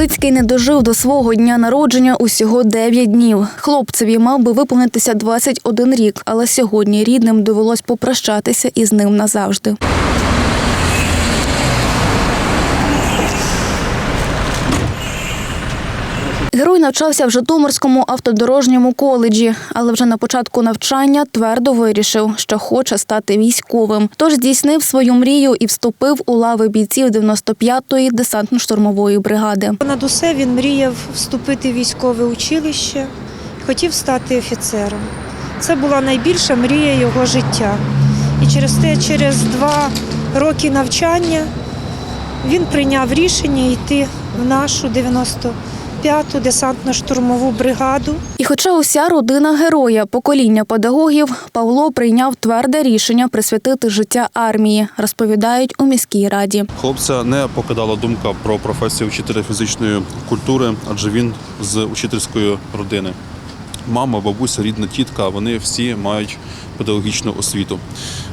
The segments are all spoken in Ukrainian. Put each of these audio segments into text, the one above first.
Гвоздицький не дожив до свого дня народження усього 9 днів. Хлопцеві мав би виповнитися 21 рік, але сьогодні рідним довелось попрощатися із ним назавжди. Герой навчався в Житомирському автодорожньому коледжі, але вже на початку навчання твердо вирішив, що хоче стати військовим. Тож здійснив свою мрію і вступив у лави бійців 95-ї десантно-штурмової бригади. Над усе він мріяв вступити в військове училище, хотів стати офіцером. Це була найбільша мрія його життя. І через те, через два роки навчання він прийняв рішення йти в нашу 95-ту десантно-штурмову бригаду. І хоча уся родина героя, покоління педагогів, Павло прийняв тверде рішення присвятити життя армії, розповідають у міській раді. Хлопця не покидала думка про професію вчителя фізичної культури, адже він з учительської родини. Мама, бабуся, рідна тітка, вони всі мають педагогічну освіту.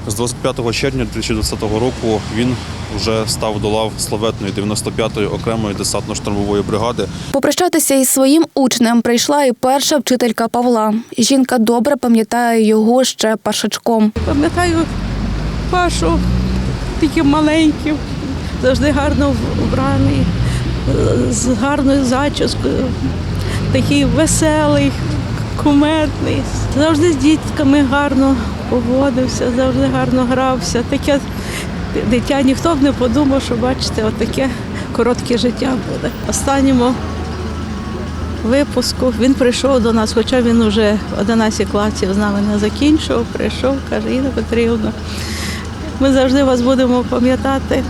З 25 червня 2020 року він вже став до лав славетної 95-ї окремої десантно-штурмової бригади. Попрощатися із своїм учнем прийшла і перша вчителька Павла. Жінка добре пам'ятає його ще першачком. Пам'ятаю Пашу таким маленьким, завжди гарно вбраний, е, з гарною зачіскою, такий веселий, кумедний. Завжди з дітками гарно поводився, завжди гарно грався. Таке дитя ніхто б не подумав, що бачите, отаке коротке життя буде. Останньому випуску він прийшов до нас, хоча він вже 11 класів з нами не закінчував, прийшов, каже, Інна Петрівна, ми завжди вас будемо пам'ятати.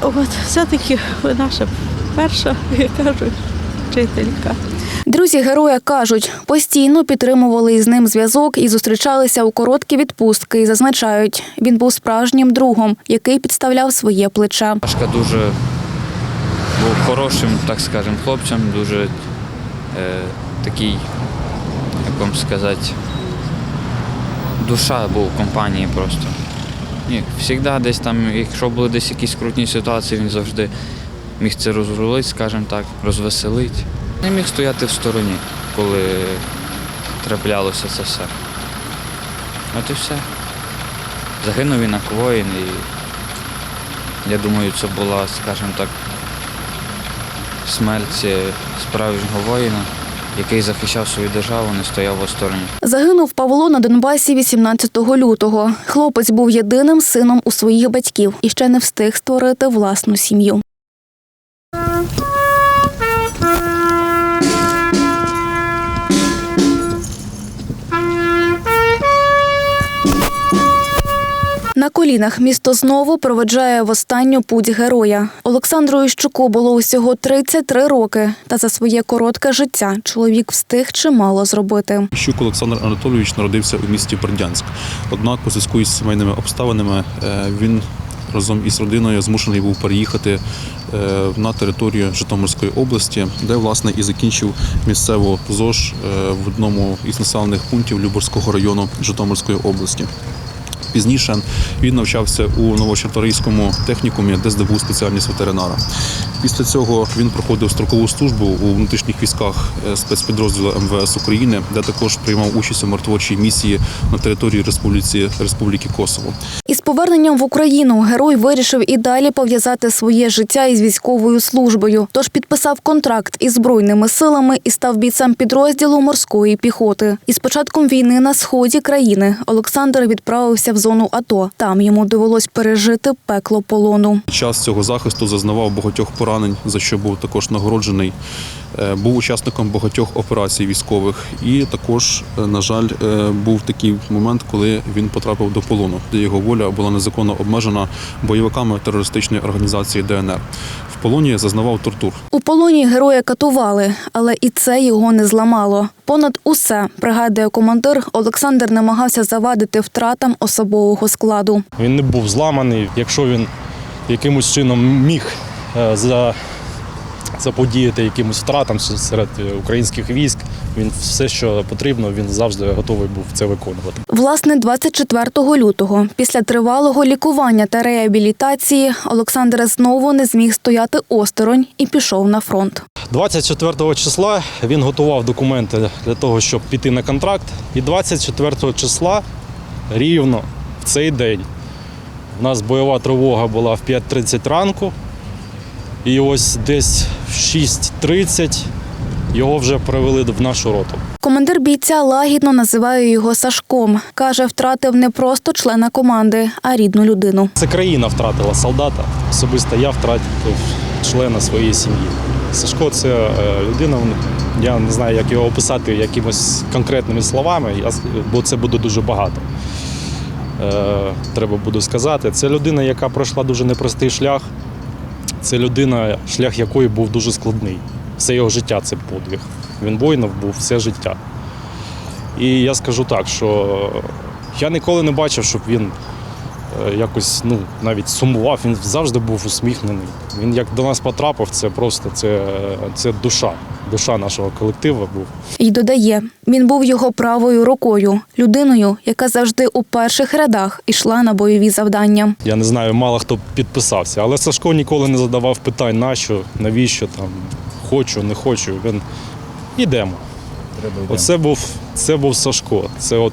От, все-таки ви наша перша, як кажуть, вчителька. Друзі героя кажуть, постійно підтримували із ним зв'язок і зустрічалися у короткі відпустки. І зазначають, він був справжнім другом, який підставляв своє плече. Пашка дуже був хорошим, так скажемо, хлопцем, дуже е, такий, як вам сказати, душа був в компанії просто. Ні, завжди десь там, якщо були десь якісь крутні ситуації, він завжди міг це розрулити, скажімо так, розвеселити. Не міг стояти в стороні, коли траплялося це все. От і все. Загинув він як воїн і я думаю, це була, скажімо так, смерть е, справжнього воїна, який захищав свою державу, не стояв осторонь. Загинув Павло на Донбасі 18 лютого. Хлопець був єдиним сином у своїх батьків і ще не встиг створити власну сім'ю. На колінах місто знову проведжає в останню путь героя. Олександру Іщуку було усього 33 роки, та за своє коротке життя чоловік встиг чимало зробити. Щук Олександр Анатолійович народився у місті Бердянськ. Однак, у зв'язку із сімейними обставинами, е, він разом із родиною змушений був переїхати е, на територію Житомирської області, де власне і закінчив місцеву ЗОЖ е, в одному із населених пунктів Люборського району Житомирської області. Пізніше він навчався у Новочерторийському технікумі, де здобув спеціальність ветеринара. Після цього він проходив строкову службу у внутрішніх військах е, спецпідрозділу МВС України, де також приймав участь у миротворчій місії на території Республіці Республіки Косово. Із поверненням в Україну герой вирішив і далі пов'язати своє життя із військовою службою. Тож підписав контракт із збройними силами і став бійцем підрозділу морської піхоти. Із початком війни на сході країни Олександр відправився в зону АТО. Там йому довелось пережити пекло полону. Час цього захисту зазнавав багатьох поранень, за що був також нагороджений. Е, Був учасником багатьох операцій військових, і також, е, на жаль, е, був такий момент, коли він потрапив до полону, де його воля була незаконно обмежена бойовиками терористичної організації ДНР. В полоні зазнавав тортур. У полоні героя катували, але і це його не зламало. Понад усе, пригадує командир, Олександр намагався завадити втратам особового складу. Він не був зламаний. Якщо він якимось чином міг за, заподіяти якимось втратам серед українських військ, Він все, що потрібно, він завжди готовий був це виконувати. Власне, 24 лютого, після тривалого лікування та реабілітації, Олександр знову не зміг стояти осторонь і пішов на фронт. 24 числа він готував документи для того, щоб піти на контракт. І 24 числа рівно в цей день у нас бойова тривога була в 5.30 ранку. І ось десь в 6.30 його вже привели в нашу роту. Командир бійця лагідно називає його Сашком. Каже, втратив не просто члена команди, а рідну людину. Це країна втратила солдата. Особисто я втратив члена своєї сім'ї. Сашко це е, людина. Я не знаю, як його описати якимось конкретними словами, бо це буде дуже багато. Е, Треба буде сказати. Це людина, яка пройшла дуже непростий шлях. Це людина, шлях якої був дуже складний. Все його життя це подвиг. Він воїном був все життя. І я скажу так, що я ніколи не бачив, щоб він якось ну, навіть сумував, він завжди був усміхнений. Він як до нас потрапив, це просто це, це душа, душа нашого колективу був. І додає, він був його правою рукою, людиною, яка завжди у перших рядах ішла на бойові завдання. Я не знаю, мало хто підписався, але Сашко ніколи не задавав питань, нащо, навіщо там, хочу, не хочу. Він йдемо. Оце був, це був Сашко. Це от,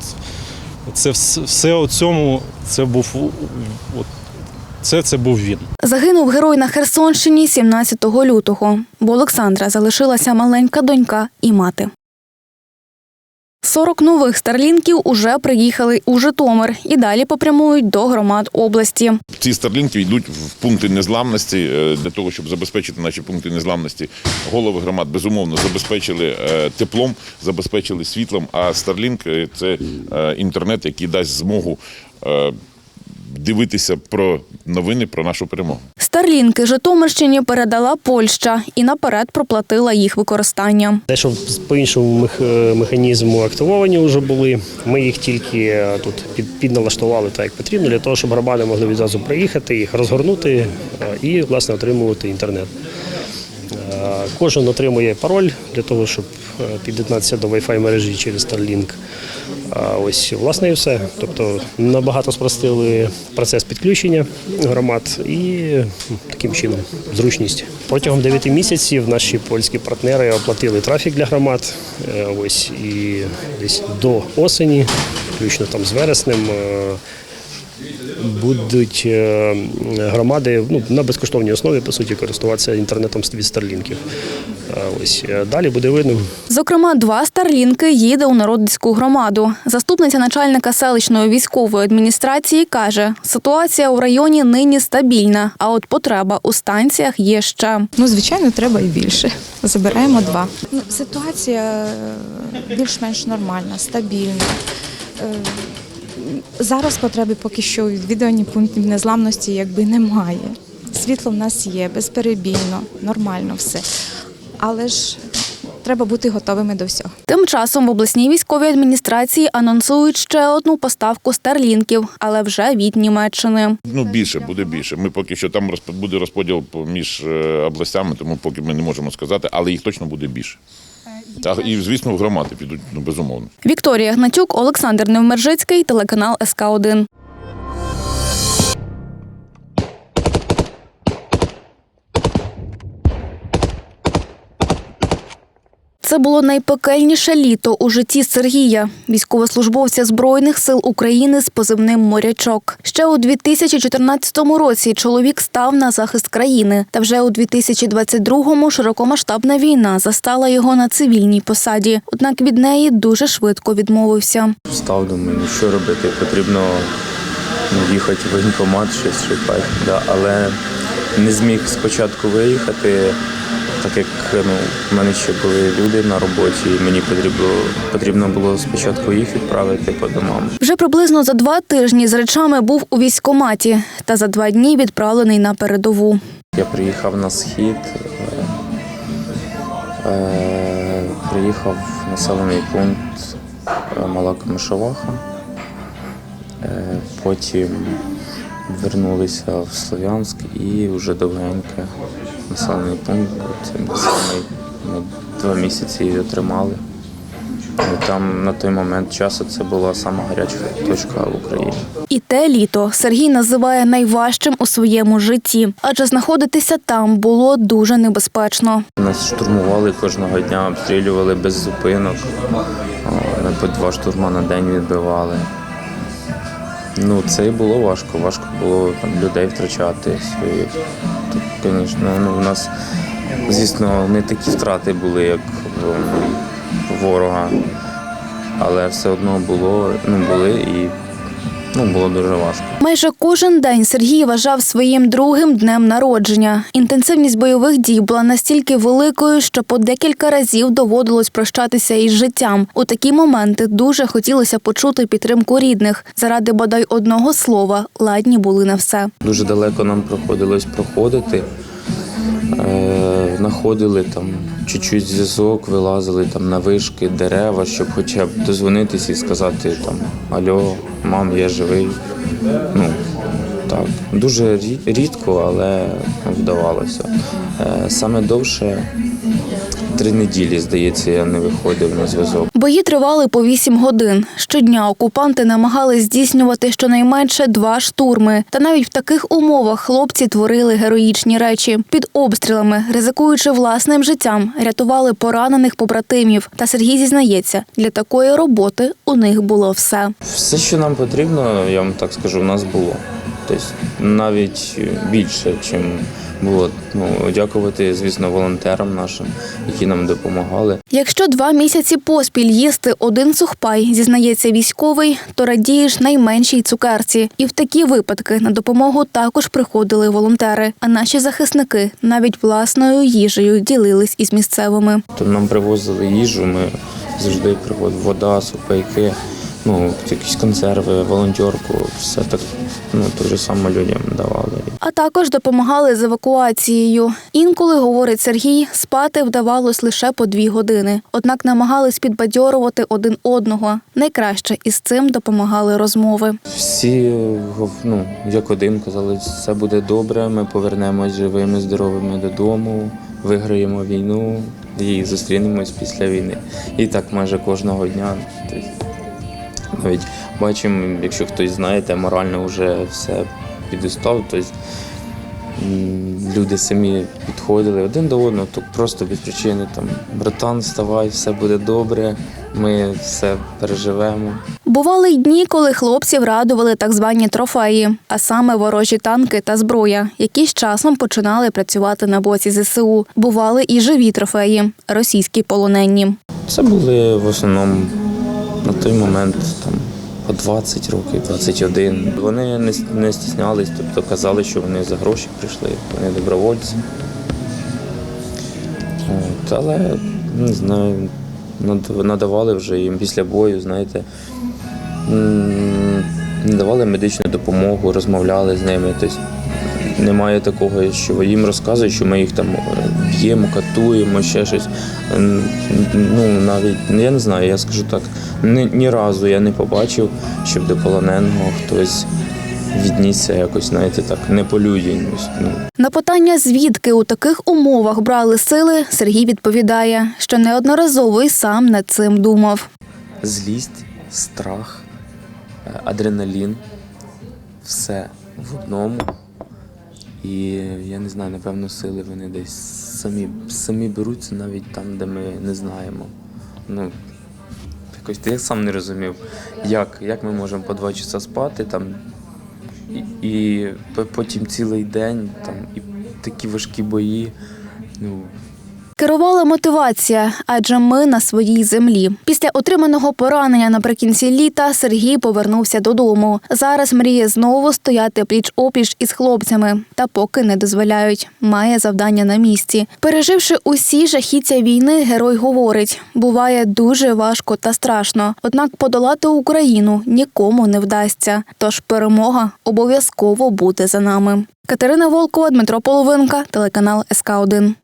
це все у цьому, це був от, це, це був він. Загинув герой на Херсонщині 17 лютого, бо Олександра залишилася маленька донька і мати. 40 нових старлінків уже приїхали у Житомир і далі попрямують до громад області. Ці старлінки йдуть в пункти незламності е, для того, щоб забезпечити наші пункти незламності. Голови громад безумовно забезпечили е, теплом, забезпечили світлом. А старлінк – це е, інтернет, який дасть змогу дивитися про новини про нашу перемогу. Старлінки Житомирщині передала Польща і наперед проплатила їх використання. Дещо по іншому е, механізму активовані вже були. Ми їх тільки е, тут підналаштували так, як потрібно, для того, щоб громади могли відразу приїхати, їх розгорнути е, і власне отримувати інтернет. Е, Кожен отримує пароль для того, щоб е, під'єднатися до Wi-Fi мережі через Starlink. Ось власне і все. Тобто набагато спростили процес підключення громад і таким чином зручність. Протягом 9 місяців наші польські партнери оплатили трафік для громад. Е, Ось і десь до осені, включно там з вереснем. Будуть е, громади ну, на безкоштовній основі по суті користуватися інтернетом від старлінків. Е, Ось е, далі буде видно. Зокрема, два старлінки їде у народницьку громаду. Заступниця начальника селищної військової адміністрації каже, ситуація у районі нині стабільна, а от потреба у станціях є ще. Ну, звичайно, треба і більше. Забираємо два. Ну, ситуація більш-менш нормальна, стабільна. Зараз потреби поки що у відвідуванні пунктів незламності якби немає. Світло в нас є, безперебійно, нормально все. Але ж треба бути готовими до всього. Тим часом в обласній військовій адміністрації анонсують ще одну поставку старлінків, але вже від Німеччини. Ну більше буде більше. Ми поки що там розп- буде розподіл по- між е, областями, тому поки ми не можемо сказати, але їх точно буде більше. Так, і звісно, в громади підуть ну безумовно. Вікторія Гнатюк, Олександр Невмержицький, телеканал СК 1 Це було найпекельніше літо у житті Сергія, військовослужбовця Збройних сил України з позивним Морячок. Ще у 2014 році чоловік став на захист країни. Та вже у 2022-му широкомасштабна війна застала його на цивільній посаді. Однак від неї дуже швидко відмовився. Встав, думаю, ну що робити? Потрібно ну, їхати в воєнкомат, щось шукати. Да. Але не зміг спочатку виїхати, так як ну, в мене ще були люди на роботі, і мені потрібно, потрібно було спочатку їх відправити по домам. Вже приблизно за два тижні з речами був у військкоматі та за два дні відправлений на передову. Я приїхав на схід, е, е, приїхав в населений пункт е, Мала Комишоваха. Е, потім вернулися в Слов'янськ і вже довгеньке населений пункт. Самий ми два місяці її отримали. І там на той момент часу це була сама гаряча точка в Україні. І те літо Сергій називає найважчим у своєму житті, адже знаходитися там було дуже небезпечно. Нас штурмували кожного дня, обстрілювали без зупинок. По два штурма на день відбивали. Ну, це і було важко. Важко було там, людей втрачати своїх. Звісно, ну, у нас, звісно, не такі втрати були, як ворога. Але все одно було, ну, були і ну, було дуже важко. Майже кожен день Сергій вважав своїм другим днем народження. Інтенсивність бойових дій була настільки великою, що по декілька разів доводилось прощатися із життям. У такі моменти дуже хотілося почути підтримку рідних. Заради бодай одного слова ладні були на все. Дуже далеко нам приходилось проходити. Е, знаходили там чуть-чуть зв'язок, вилазили там на вишки, дерева, щоб хоча б дозвонитись і сказати там Альо, мам, я живий. Ну, так, дуже рідко, але вдавалося. Е, саме довше три неділі, здається, я не виходив на зв'язок. Бої тривали по вісім годин. Щодня окупанти намагались здійснювати щонайменше два штурми. Та навіть в таких умовах хлопці творили героїчні речі. Під обстрілами, ризикуючи власним життям, рятували поранених побратимів. Та Сергій зізнається, для такої роботи у них було все. Все, що нам потрібно, я вам так скажу, у нас було. Тобто навіть більше, ніж було. Ну, дякувати, звісно, волонтерам нашим, які нам допомагали. Якщо два місяці поспіль їсти один сухпай, зізнається військовий, то радієш найменшій цукерці. І в такі випадки на допомогу також приходили волонтери. А наші захисники навіть власною їжею ділились із місцевими. То нам привозили їжу, ми завжди привозили вода, супайки, ну, якісь консерви, волонтерку, все так ну, ж саме людям давали. А також допомагали з евакуацією. Інколи, говорить Сергій, спати вдавалось лише по дві години. Однак намагались підбадьорувати один одного. Найкраще із цим допомагали розмови. Всі ну, як один казали, все буде добре, ми повернемось живими, здоровими додому, виграємо війну і зустрінемось після війни. І так майже кожного дня. Навіть бачимо, якщо хтось знаєте, морально вже все підістав, тобто люди самі підходили один до одного, то просто без причини там братан, вставай, все буде добре, ми все переживемо. Бували й дні, коли хлопців радували так звані трофеї, а саме ворожі танки та зброя, які з часом починали працювати на боці ЗСУ. Бували і живі трофеї російські полонені. Це були в основному на той момент там по 20 років, 21. Вони не, не стіснялись, тобто казали, що вони за гроші прийшли, вони добровольці. От, але не знаю, надавали вже їм після бою, знаєте, надавали медичну допомогу, розмовляли з ними. Тобто немає такого, що їм розказують, що ми їх там е, б'ємо, катуємо, ще щось. Ну, навіть, я не знаю, я скажу так, ні, ні разу я не побачив, щоб до полоненого хтось віднісся якось, знаєте, так, не по людяність. Ну, На питання, звідки у таких умовах брали сили, Сергій відповідає, що неодноразово й сам над цим думав. злість, страх, е, адреналін, все в одному. І я не знаю, напевно, сили вони десь самі, самі беруться навіть там, де ми не знаємо. Ну, якось я сам не розумів, як, як ми можемо по два часа спати там, і, і потім цілий день там, і такі важкі бої. Ну, Керувала мотивація, адже ми на своїй землі. Після отриманого поранення наприкінці літа Сергій повернувся додому. Зараз мріє знову стояти пліч опліч із хлопцями, та поки не дозволяють. Має завдання на місці. Переживши усі жахіття війни, герой говорить: буває дуже важко та страшно. Однак подолати Україну нікому не вдасться. Тож перемога обов'язково буде за нами. Катерина Волкова, Дмитро Половинка, телеканал СК 1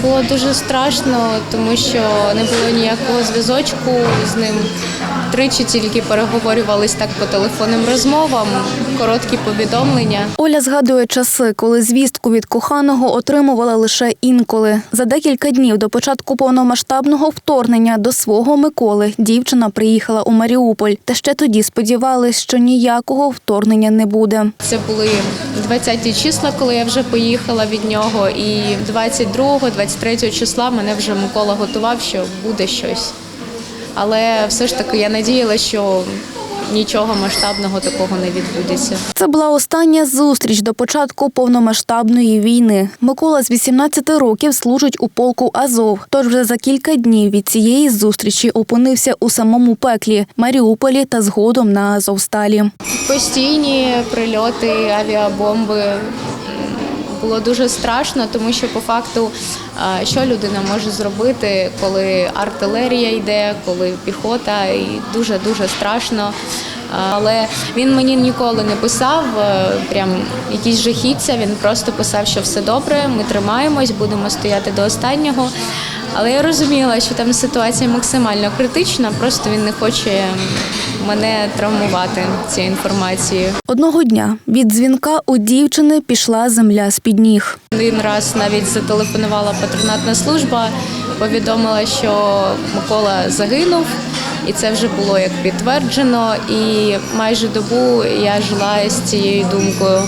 Було дуже страшно, тому що не було ніякого зв'язочку з ним. Тричі тільки переговорювались так по телефонним розмовам, короткі повідомлення. Оля згадує часи, коли звістку від коханого отримувала лише інколи. За декілька днів до початку повномасштабного вторгнення до свого Миколи дівчина приїхала у Маріуполь. Та ще тоді сподівались, що ніякого вторгнення не буде. Це були 20-ті числа, коли я вже поїхала від нього. І 22-го, 23-го числа мене вже Микола готував, що буде щось. Але все ж таки я надіялася, що нічого масштабного такого не відбудеться. Це була остання зустріч до початку повномасштабної війни. Микола з 18 років служить у полку Азов. Тож вже за кілька днів від цієї зустрічі опинився у самому пеклі Маріуполі та згодом на Азовсталі. Постійні прильоти, авіабомби. Було дуже страшно, тому що по факту, що людина може зробити, коли артилерія йде, коли піхота, і дуже дуже страшно. Але він мені ніколи не писав е, прям якісь жахіття. Він просто писав, що все добре, ми тримаємось, будемо стояти до останнього. Але я розуміла, що там ситуація максимально критична, просто він не хоче мене травмувати цією інформацією. Одного дня від дзвінка у дівчини пішла земля з під ніг. Один раз навіть зателефонувала патронатна служба, повідомила, що Микола загинув, і це вже було як підтверджено. І майже добу я жила з цією думкою.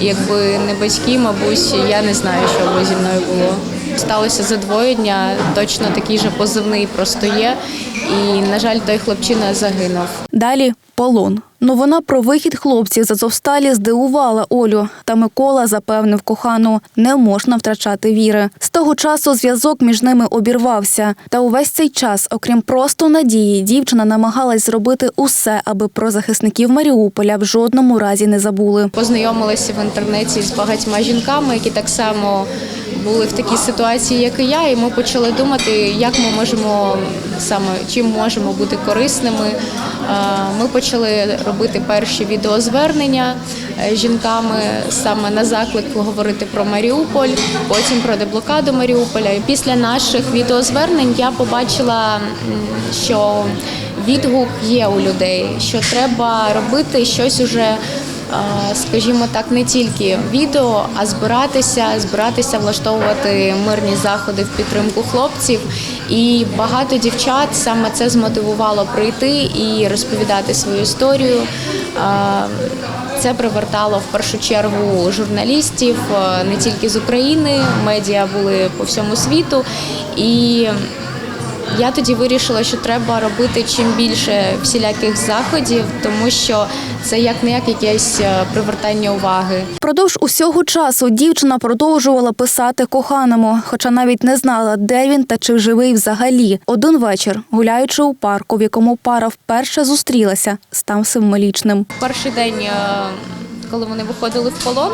Якби не батьки, мабуть, я не знаю, що би зі мною було. Сталося за двоє дня, точно такий же позивний просто є. І, на жаль, той хлопчина загинув. Далі полон. Новина про вихід хлопців з Азовсталі здивувала Олю. Та Микола запевнив кохану, не можна втрачати віри. З того часу зв'язок між ними обірвався. Та увесь цей час, окрім просто надії, дівчина намагалась зробити усе, аби про захисників Маріуполя в жодному разі не забули. Познайомилася в інтернеті з багатьма жінками, які так само були в такій ситуації, як і я, і ми почали думати, як ми можемо саме чим можемо бути корисними. Ми почали робити перші відеозвернення е, жінками саме на заклик говорити про Маріуполь, потім про деблокаду Маріуполя. Після наших відеозвернень я побачила, що відгук є у людей, що треба робити щось уже скажімо так, не тільки відео, а збиратися, збиратися, влаштовувати мирні заходи в підтримку хлопців. І багато дівчат саме це змотивувало прийти і розповідати свою історію. Це привертало в першу чергу журналістів не тільки з України, медіа були по всьому світу. І я тоді вирішила, що треба робити чим більше всіляких заходів, тому що це як не як якесь е, привертання уваги. Впродовж усього часу дівчина продовжувала писати коханому, хоча навіть не знала, де він та чи живий взагалі. Один вечір, гуляючи у парку, в якому пара вперше зустрілася, став символічним. Перший день, е, коли вони виходили в полон,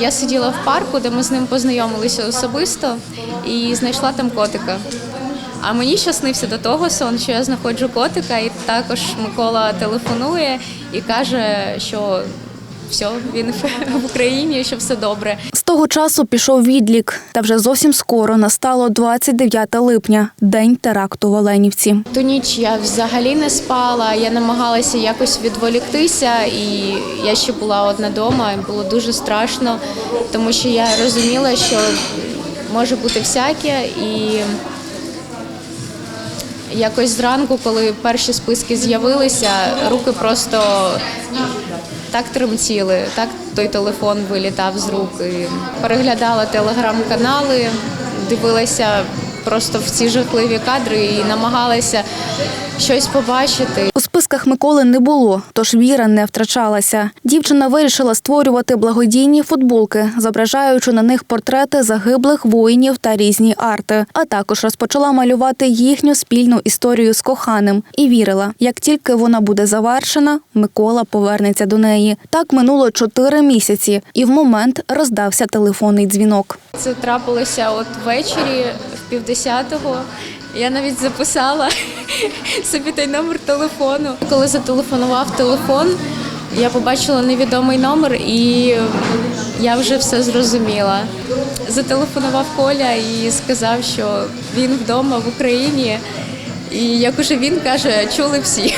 я сиділа в парку, де ми з ним познайомилися особисто, і знайшла там котика. А мені ще снився до того сон, що я знаходжу котика, і також Микола телефонує і каже, що все, він в Україні, що все добре. З того часу пішов відлік, та вже зовсім скоро настало 29 липня, день теракту в Оленівці. Ту ніч я взагалі не спала. Я намагалася якось відволіктися, і я ще була одна вдома. і Було дуже страшно, тому що я розуміла, що може бути всяке, і якось зранку, коли перші списки з'явилися, руки просто так тремтіли, так той телефон вилітав з рук. Переглядала телеграм-канали, дивилася просто в ці жахливі кадри і намагалася щось побачити. У списках Миколи не було, тож віра не втрачалася. Дівчина вирішила створювати благодійні футболки, зображаючи на них портрети загиблих воїнів та різні арти. А також розпочала малювати їхню спільну історію з коханим і вірила, як тільки вона буде завершена, Микола повернеться до неї. Так минуло чотири місяці, і в момент роздався телефонний дзвінок. Це трапилося от ввечері, півдесятого. Я навіть записала собі той номер телефону. Коли зателефонував телефон, я побачила невідомий номер і я вже все зрозуміла. зателефонував Коля і сказав, що він вдома в Україні. І як уже він каже, чули всі.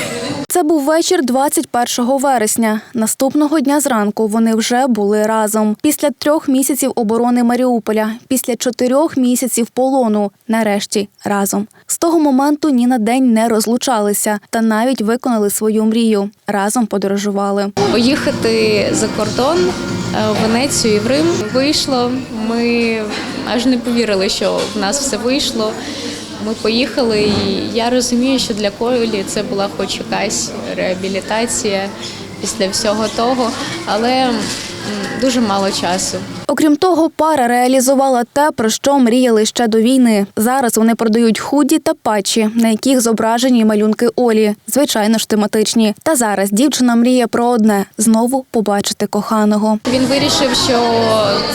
Це був вечір 21 вересня. Наступного дня зранку вони вже були разом. Після трьох місяців оборони Маріуполя, після чотирьох місяців полону, нарешті разом. З того моменту ні на день не розлучалися та навіть виконали свою мрію. Разом подорожували. Поїхати за кордон е, в Венецію і в Рим вийшло. Ми аж не повірили, що в нас все вийшло. Ми поїхали, і я розумію, що для Колі це була хоч якась реабілітація після всього того, але дуже мало часу. Окрім того, пара реалізувала те, про що мріяли ще до війни. Зараз вони продають худі та патчі, на яких зображені малюнки Олі, звичайно ж тематичні. Та зараз дівчина мріє про одне знову побачити коханого. Він вирішив, що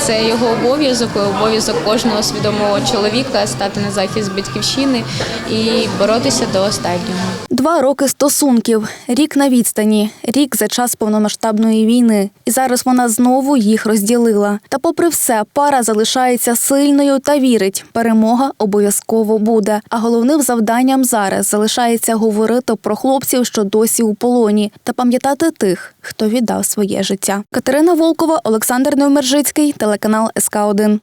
це його обов'язок, обов'язок кожного свідомого чоловіка стати на захист батьківщини і боротися до останнього. Два роки стосунків, рік на відстані, рік за час повномасштабної війни. І зараз вона знову їх розділила. Та, попри все, пара залишається сильною та вірить, перемога обов'язково буде. А головним завданням зараз залишається говорити про хлопців, що досі у полоні, та пам'ятати тих, хто віддав своє життя. Катерина Волкова, Олександр Невмержицький, телеканал СК 1